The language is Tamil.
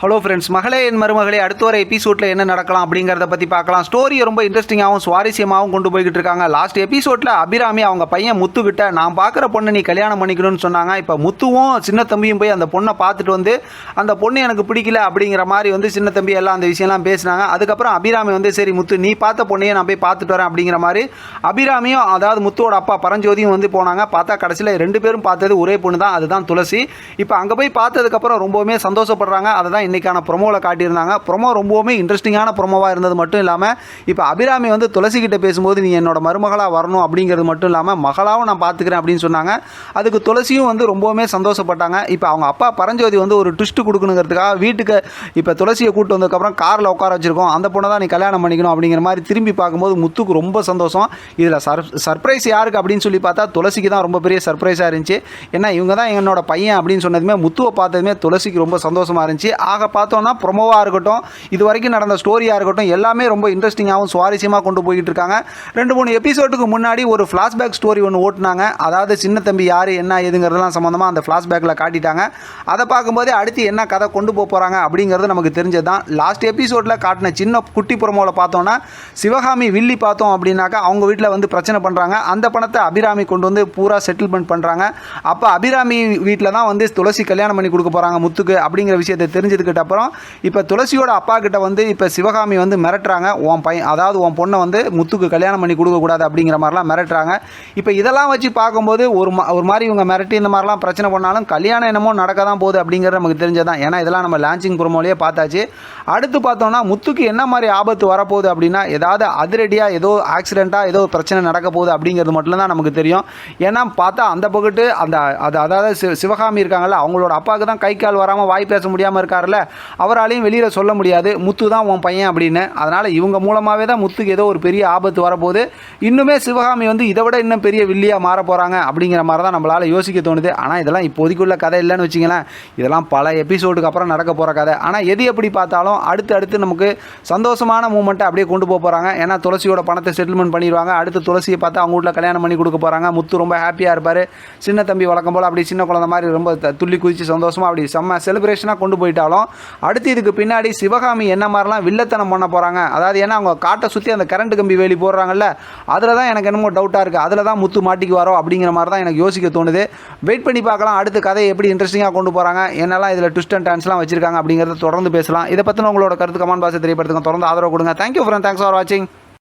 ஹலோ ஃப்ரெண்ட்ஸ் மகளே என் மருமகளே அடுத்த வர எபிசோடில் என்ன நடக்கலாம் அப்படிங்கிறத பற்றி பார்க்கலாம். ஸ்டோரியை ரொம்ப இன்ட்ரெஸ்டிங்காகவும் சுவாரஸ்யமாகவும் கொண்டு போய்கிட்டு இருக்காங்க. லாஸ்ட் எபிசோடில் அபிராமி அவங்க பையன் முத்துக்கிட்ட நான் பார்க்குற பொண்ணை நீ கல்யாணம் பண்ணிக்கணும்னு சொன்னாங்க. இப்போ முத்துவும் சின்ன தம்பியும் போய் அந்த பொண்ணை பார்த்துட்டு வந்து அந்த பொண்ணு எனக்கு பிடிக்கல அப்படிங்கிற மாதிரி வந்து சின்ன தம்பி எல்லாம் அந்த விஷயம்லாம் பேசினாங்க. அதுக்கப்புறம் அபிராமி வந்து சரி முத்து நீ பார்த்த பொண்ணையே நான் போய் பார்த்துட்டு வரேன் அப்படிங்கிற மாதிரி அபிராமியும் அதாவது முத்துவோட அப்பா பரஞ்சோதியும் வந்து போனாங்க. பார்த்தா கடைசியில் ரெண்டு பேரும் பார்த்தது ஒரே பொண்ணு தான் அதுதான் துளசி. இப்போ அங்கே போய் பார்த்ததுக்கப்புறம் ரொம்பவுமே சந்தோஷப்படுறாங்க. அதை தான் இன்றைக்கான ப்ரொமோவில் காட்டியிருந்தாங்க. ப்ரொமோ ரொம்பவுமே இன்ட்ரெஸ்டிங்கான ப்ரொமோவாக இருந்தது மட்டும் இல்லாமல் இப்போ அபிராமி வந்து துளசிக்கிட்ட பேசும்போது நீ என்னோட மருமகளாக வரணும் அப்படிங்கிறது மட்டும் இல்லாமல் மகளாகவும் நான் பார்த்துக்கிறேன் அப்படின்னு சொன்னாங்க. அதுக்கு துளசியும் வந்து ரொம்பவுமே சந்தோஷப்பட்டாங்க. இப்போ அவங்க அப்பா பரஞ்சோதி வந்து ஒரு ட்விஸ்ட் கொடுக்கணுங்கிறதுக்காக வீட்டுக்கு இப்போ துளசியை கூட்டு வந்ததுக்கப்புறம் காரில் உட்கார வச்சிருக்கோம். அந்த பொண்ணை தான் நீ கல்யாணம் பண்ணிக்கணும் அப்படிங்கிற மாதிரி திரும்பி பார்க்கும்போது முத்துக்கு ரொம்ப சந்தோஷம். இதில் சர் சர்ப்ரைஸ் யாருக்கு அப்படின்னு சொல்லி பார்த்தா துளசிக்கு தான் ரொம்ப பெரிய சர்ப்ரைஸாக இருந்துச்சு. ஏன்னா இவங்க தான் என்னோட பையன் அப்படின்னு சொன்னதுமே முத்துவை பார்த்ததுமே துளசிக்கு ரொம்ப சந்தோஷமாக இருந்துச்சு. ஆக பார்த்தோன்னா ப்ரொமோவாக இருக்கட்டும் இது வரைக்கும் நடந்த ஸ்டோரியாக இருக்கட்டும் எல்லாமே ரொம்ப இன்ட்ரெஸ்டிங்காகவும் சுவாரஸ்யமாக கொண்டு போய்கிட்டு இருக்காங்க. ரெண்டு மூணு எபிசோடுக்கு முன்னாடி ஒரு ஃப்ளாஷ்பேக் ஸ்டோரி ஒன்று ஓட்டினாங்க. அதாவது சின்ன தம்பி யார் என்ன ஏதுங்கிறதெல்லாம் சம்மந்தமாக அந்த ஃப்ளாஷ்பேக்கில் காட்டிட்டாங்க. அதை பார்க்கும்போதே அடுத்து என்ன கதை கொண்டு போக போகிறாங்க அப்படிங்கிறது நமக்கு தெரிஞ்சது தான் லாஸ்ட் எபிசோடில் காட்டின சின்ன குட்டி புறமோவில் பார்த்தோன்னா சிவகாமி வில்லி பார்த்தோம் அப்படின்னாக்கா அவங்க வீட்டில் வந்து பிரச்சனை பண்ணுறாங்க அந்த பணத்தை அபிராமி கொண்டு வந்து பூரா செட்டில்மெண்ட் பண்ணுறாங்க அப்போ அபிராமி வீட்டில் தான் வந்து துளசி கல்யாணம் பண்ணி கொடுக்க போகிறாங்க முத்துக்கு அப்படிங்கிற விஷயத்தை தெரிஞ்சதுக்கு தெரிஞ்சதுக்கிட்ட அப்புறம் இப்போ துளசியோட அப்பா கிட்ட வந்து இப்போ சிவகாமி வந்து மிரட்டுறாங்க. உன் பையன் அதாவது உன் பொண்ணை வந்து முத்துக்கு கல்யாணம் பண்ணி கொடுக்கக்கூடாது அப்படிங்கிற மாதிரிலாம் மிரட்டுறாங்க. இப்போ இதெல்லாம் வச்சு பார்க்கும்போது ஒரு மா ஒரு மாதிரி இவங்க மிரட்டி இந்த மாதிரிலாம் பிரச்சனை பண்ணாலும் கல்யாணம் என்னமோ நடக்க தான் போகுது அப்படிங்கிறது நமக்கு தெரிஞ்சதான் ஏன்னா இதெல்லாம் நம்ம லான்ச்சிங் ப்ரோமோலேயே பார்த்தாச்சு. அடுத்து பார்த்தோம்னா முத்துக்கு என்ன மாதிரி ஆபத்து வரப்போகுது அப்படின்னா ஏதாவது அதிரடியாக ஏதோ ஆக்சிடெண்ட்டாக ஏதோ பிரச்சனை நடக்க போகுது அப்படிங்கிறது மட்டும்தான் நமக்கு தெரியும். ஏன்னா பார்த்தா அந்த பக்கத்து அந்த அது அதாவது சிவகாமி இருக்காங்கல்ல அவங்களோட அப்பாவுக்கு தான் கை கால் வராமல் வாய் பேச முடியாமல் இருக்கார்ல அவராலையும் வெளியில் சொல்ல முடியாது. முத்து தான் உன் பையன் அப்படின்னு. அதனால் இவங்க மூலமாகவே தான் முத்துக்கு ஏதோ ஒரு பெரிய ஆபத்து வரப்போகுது. இன்னுமே சிவகாமி வந்து இதை விட இன்னும் பெரிய வில்லியாக மாற போகிறாங்க அப்படிங்கிற மாதிரி தான் நம்மளால் யோசிக்க தோணுது. ஆனால் இதெல்லாம் இப்போதைக்குள்ள கதை இல்லைன்னு வச்சிங்களேன் இதெல்லாம் பல எபிசோடுக்கு அப்புறம் நடக்க போகிற கதை. ஆனால் எது எப்படி பார்த்தாலும் அடுத்து அடுத்து நமக்கு சந்தோஷமான மூமெண்ட்டை அப்படியே கொண்டு போக போகிறாங்க ஏன்னா துளசியோட பணத்தை செட்டில்மெண்ட் பண்ணிடுவாங்க. அடுத்து துளசியை பார்த்து அவங்க வீட்டில் கல்யாணம் பண்ணி கொடுக்க போகிறாங்க முத்து ரொம்ப ஹாப்பியாக இருப்பார். சின்ன தம்பி வழக்கம் போல் அப்படி சின்ன குழந்தை மாதிரி ரொம்ப துள்ளி குதிச்சு சந்தோஷமாக அப்படி செம்ம செலிப்ரேஷனாக கொண்டு போயிட்டாலும் அடுத்து இதுக்கு பின்னாடி சிவகாமி என்ன மாதிரிலாம் வில்லத்தனம் பண்ண போகிறாங்க அதாவது ஏன்னா அவங்க காட்டை சுற்றி அந்த கரண்ட் கம்பி வேலி போடுறாங்கல்ல அதில் தான் எனக்கு என்னமோ டவுட்டாக இருக்குது அதில் தான் முத்து மாட்டிக்குவாரோ அப்படிங்கிற மாதிரி தான் எனக்கு யோசிக்க தோணுது. வெயிட் பண்ணி பார்க்கலாம். அடுத்து கதையை எப்படி இன்ட்ரெஸ்டிங்காக கொண்டு போகிறாங்க என்னெல்லாம் இதில் ட்விஸ்ட் அண்ட் டான்ஸ்லாம் வச்சிருக்காங்க அப்படிங்கிறத தொடர்ந்து பேசலாம். இதை பற்றின உங்களோட கருத்து கமெண்ட் பாசை தெரியப்படுத்துங்க. தொடர்ந்து ஆதரவு கொடுங்க. தேங்க்யூ ஃப்ரெண்ட் தேங்க்ஸ் ஃபார் வாட்சிங்